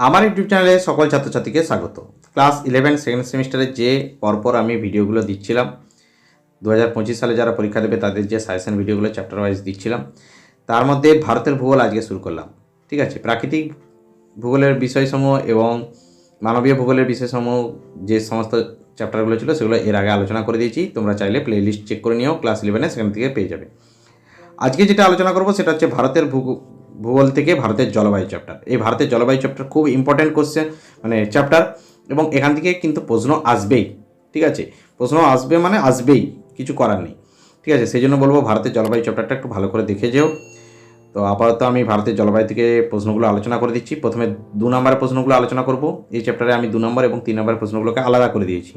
আমার ইউটিউব চ্যানেলে সকল ছাত্রছাত্রীকে স্বাগত। ক্লাস ইলেভেন সেকেন্ড সেমিস্টারে যে পরপর আমি ভিডিওগুলো দিচ্ছিলাম দু হাজার পঁচিশ সালে যারা পরীক্ষা দেবে তাদের যে সাজেশন ভিডিওগুলো চ্যাপ্টার ওয়াইজ দিচ্ছিলাম, তার মধ্যে ভারতের ভূগোল আজকে শুরু করলাম। ঠিক আছে? প্রাকৃতিক ভূগোলের বিষয়সমূহ এবং মানবীয় ভূগোলের বিষয়সমূহ যে সমস্ত চ্যাপ্টারগুলো ছিল সেগুলো এর আগে আলোচনা করে দিয়েছি। তোমরা চাইলে প্লে লিস্ট চেক করে নিও ক্লাস ইলেভেনে সেখান থেকে পেয়ে যাবে। আজকে যেটা আলোচনা করব সেটা হচ্ছে ভারতের ভূগো- ভূগোল থেকে ভারতের জলবায়ু চ্যাপ্টার এই ভারতের জলবায়ু চ্যাপ্টার খুব ইম্পর্ট্যান্ট কোশ্চেন মানে চ্যাপ্টার এবং এখান থেকে কিন্তু প্রশ্ন আসবেই, ঠিক আছে? প্রশ্ন আসবে মানে আসবেই, কিছু করার নেই, ঠিক আছে? সেই জন্য বলব ভারতের জলবায়ু চ্যাপ্টারটা একটু ভালো করে দেখে যেও। তো আপাতত আমি ভারতের জলবায়ু থেকে প্রশ্নগুলো আলোচনা করে দিচ্ছি। প্রথমে দু নম্বরের প্রশ্নগুলো আলোচনা করব। এই চ্যাপ্টারে আমি দু নম্বর এবং তিন নম্বরের প্রশ্নগুলোকে আলাদা করে দিয়েছি।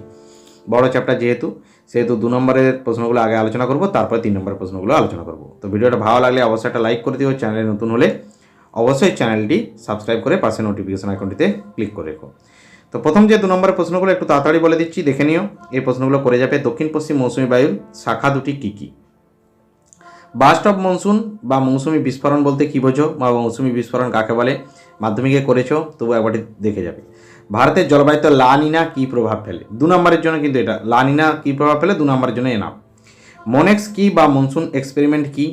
বড় চ্যাপ্টার যেহেতু সেহেতু দু নম্বরের প্রশ্নগুলো আগে আলোচনা করব, তারপরে তিন নম্বরের প্রশ্নগুলো আলোচনা করব। তো ভিডিওটা ভালো লাগলে অবশ্যই একটা লাইক করে দিও, চ্যানেলে নতুন হলে অবশ্যই চ্যানেলটি সাবস্ক্রাইব করে পাশে নোটিফিকেশন আইকনটিতে ক্লিক করে রেখো। তো প্রথম যে দু নম্বরের প্রশ্নগুলো একটু তাড়াতাড়ি বলে দিচ্ছি, দেখে নিও। এই প্রশ্নগুলো করে যাবে দক্ষিণ পশ্চিম মৌসুমী বায়ুর শাখা দুটি কী কী? বাস্ট অফ মনসুন বা মৌসুমি বিস্ফোরণ বলতে কী বোঝো বা মৌসুমি বিস্ফোরণ কাকে বলে? মাধ্যমিকে করেছ তবু একবারটি দেখে যাবে। ভারতের জলবায়ুতে লানিনা কী প্রভাব ফেলে? দু নম্বরের জন্য কিন্তু এটা। লানিনা কী প্রভাব ফেলে? দু নম্বরের জন্য এনাম মনেক্স কী বা মনসুন এক্সপেরিমেন্ট কী?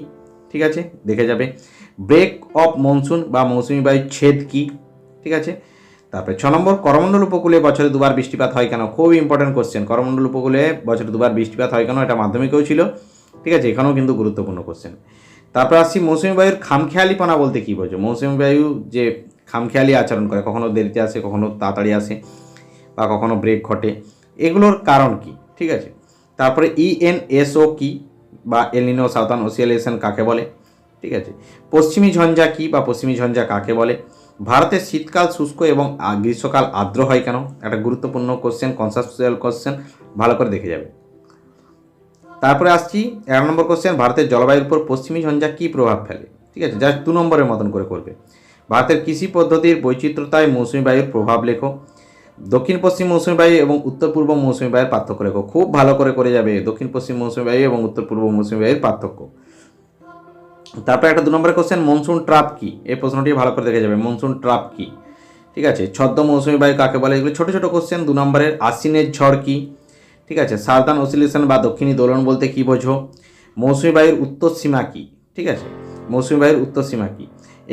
ঠিক আছে? দেখে যাবে। ব্রেক অফ মনসুন বা মৌসুমি বায়ুর ছেদ কী? ঠিক আছে? তারপরে ছ নম্বর, করমণ্ডল উপকূলে বছরে দুবার বৃষ্টিপাত হয় কেন? খুব ইম্পর্টেন্ট কোশ্চেন করমণ্ডল উপকূলে বছরে দুবার বৃষ্টিপাত হয় কেন? এটা মাধ্যমিকেও ছিল। ঠিক আছে? এখানেও কিন্তু গুরুত্বপূর্ণ কোশ্চেন তারপর আসছি মৌসুমি বায়ুর খামখেয়ালিপনা বলতে কী বোঝো? মৌসুমি বায়ু যে খামখেয়ালি আচরণ করে, কখনো দেরিতে আসে, কখনো তাড়াতাড়ি আসে বা কখনো ব্রেক ঘটে। এগুলোর কারণ কি? ঠিক আছে? তারপরে E ইএনএসও কি বা এলিনো সাউথার্ন ওসিয়েলেশন কাকে বলে? ঠিক আছে? পশ্চিমী ঝঞ্ঝা কি বা পশ্চিমী ঝঞ্ঝা কাকে বলে? ভারতের শীতকাল শুষ্ক এবং গ্রীষ্মকাল আর্দ্র হয় কেন? একটা গুরুত্বপূর্ণ কোশ্চেন কনসেপচুয়াল কোশ্চেন ভালো করে দেখে যাবে। তারপরে আসছি এক নম্বর কোশ্চেন ভারতের জলবায়ুর উপর পশ্চিমী ঝঞ্ঝা কী প্রভাব ফেলে? ঠিক আছে? যা দু নম্বরের মতন করে করবে। ভারতের কৃষি পদ্ধতির বৈচিত্র্যতায় মৌসুমী বায়ুর প্রভাব লেখো। দক্ষিণ পশ্চিম মৌসুমী বায়ু এবং উত্তর পূর্ব মৌসুমী বায়ুর পার্থক্য লেখো। খুব ভালো করে করে যাবে দক্ষিণ পশ্চিম মৌসুমী বায়ু এবং উত্তর পূর্ব মৌসুমী বায়ুর পার্থক্য। তারপরে একটা দু নম্বরের কোশ্চেন মনসুন ট্রাপ কি? এই প্রশ্নটি ভালো করে দেখে যাবে। মনসুন ট্রাপ কি? ঠিক আছে, ছদ্ম মৌসুমী বায়ু কাকে বলে? এগুলো ছোটো ছোটো কোশ্চেন দু নম্বরের আশ্বিনের ঝড় কি? ঠিক আছে সাউদার্ন অসিলেশন বা দক্ষিণী দোলন বলতে কি বোঝো? মৌসুমী বায়ুর উত্তর সীমা কি? ঠিক আছে, মৌসুমী বায়ুর উত্তর সীমা কি?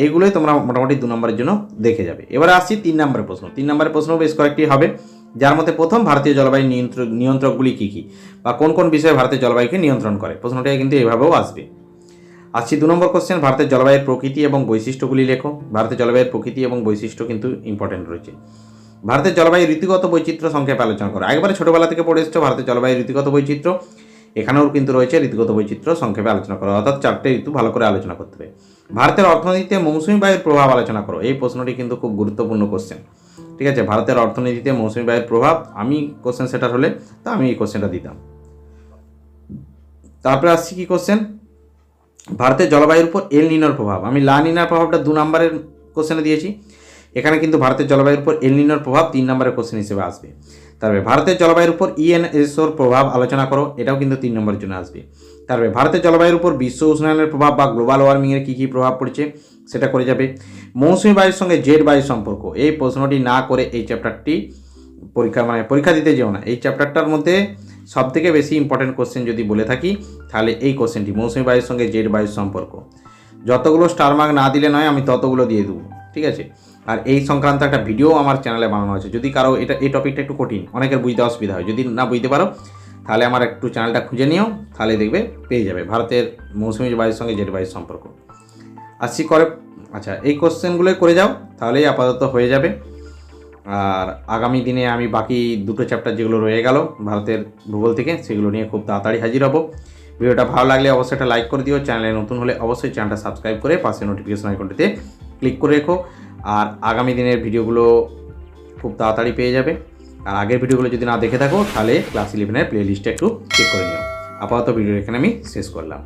এইগুলোই তোমরা মোটামুটি দু নম্বরের জন্য দেখে যাবে। এবারে আসছি তিন নম্বরের প্রশ্ন। তিন নম্বরের প্রশ্ন বেশ কয়েকটি হবে, যার মধ্যে প্রথম, ভারতীয় জলবায়ু নিয়ন্ত্রক নিয়ন্ত্রকগুলি কী কী বা কোন কোন বিষয়ে ভারতের জলবায়ুকে নিয়ন্ত্রণ করে? প্রশ্নটা কিন্তু এভাবেও আসবে। আসছি দু নম্বর কোশ্চেন ভারতের জলবায়ুর প্রকৃতি এবং বৈশিষ্ট্যগুলি লেখো। ভারতের জলবায়ুর প্রকৃতি এবং বৈশিষ্ট্য কিন্তু ইম্পর্টেন্ট রয়েছে। ভারতের জলবায়ু ঋতুগত বৈচিত্র্য সংক্ষেপে আলোচনা করো। একবারে ছোটোবেলা থেকে পড়ে এসছো, ভারতের জলবায়ু ঋতুগত বৈচিত্র্য। এখানেও কিন্তু রয়েছে ঋতুগত বৈচিত্র্য সংক্ষেপে আলোচনা করো। অর্থাৎ চারটে ঋতু ভালো করে আলোচনা করতে হবে। ভারতের অর্থনীতিতে মৌসুমী বায়ুর প্রভাব আলোচনা করো। এই প্রশ্নটি কিন্তু খুব গুরুত্বপূর্ণ কোশ্চেন ঠিক আছে, ভারতের অর্থনীতিতে মৌসুমী বায়ুর প্রভাব, আমি কোশ্চেন সেটার হলে, তা আমি এই কোশ্চেনটা দিতাম। তারপরে আসছি কি কোশ্চেন ভারতের জলবায়ুর উপর এল নিনোর প্রভাব। আমি লা নিনার প্রভাবটা দু নম্বরের কোশ্চেনে দিয়েছি। এখানে কিন্তু ভারতের জলবায়ুর উপর এল নিনোর প্রভাব তিন নম্বরের কোশ্চেন হিসেবে আসবে। তারপরে ভারতের জলবায়ুর উপর ইএনএসওর প্রভাব আলোচনা করো, এটাও কিন্তু তিন নম্বরের জন্য আসবে। তারপরে ভারতের জলবায়ুর উপর বিশ্ব উষ্ণায়নের প্রভাব বা গ্লোবাল ওয়ার্মিংয়ের কী কী প্রভাব পড়ছে, সেটা করে যাবে। মৌসুমী বায়ুর সঙ্গে জেড বায়ুর সম্পর্ক, এই প্রশ্নটি না করে এই চ্যাপ্টারটি পরীক্ষা মানে পরীক্ষা দিতে যেও না। এই চ্যাপ্টারটার মধ্যে সব থেকে বেশি ইম্পর্টেন্ট কোশ্চেন যদি বলে থাকি, তাহলে এই কোশ্চেনটি মৌসুমী বায়ুর সঙ্গে জেড বায়ুর সম্পর্ক। যতগুলো স্টার মার্ক না দিলে নয়, আমি ততগুলো দিয়ে দেবো, ঠিক আছে? আর এই সংক্রান্ত একটা ভিডিও আমার চ্যানেলে বানানো আছে যদি কারও এটা এই টপিকটা একটু কঠিন, অনেকের বুঝতে অসুবিধা হয়। যদি না বুঝতে পারো, তাহলে আমার একটু চ্যানেলটা খুঁজে নিও, তাহলে দেখবে পেয়ে যাবে। ভারতের মৌসুমী বায়ুর সঙ্গে জেড বায়ুর সম্পর্ক। আসছি করে আচ্ছা এই কোশ্চেনগুলোই করে যাও, তাহলেই আপাতত হয়ে যাবে। আর আগামী দিনে আমি বাকি দুটো চ্যাপ্টার যেগুলো রয়ে গেল ভারতের ভূগোল থেকে, সেগুলো নিয়ে খুব তাড়াতাড়ি হাজির হব। ভিডিওটা ভালো লাগলে অবশ্যই একটা লাইক করে দিও। চ্যানেলে নতুন হলে অবশ্যই চ্যানেলটা সাবস্ক্রাইব করে পাশে নোটিফিকেশন আইকনটিতে ক্লিক করে রেখো। আর আগামী দিনের ভিডিওগুলো খুব তাড়াতাড়ি পেয়ে যাবে। আর আগের ভিডিওগুলো যদি না দেখে থাকো, তাহলে ক্লাস ইলেভেনের প্লে লিস্টটা একটু চেক করে নিও। আপাতত ভিডিও এখানে আমি শেষ করলাম।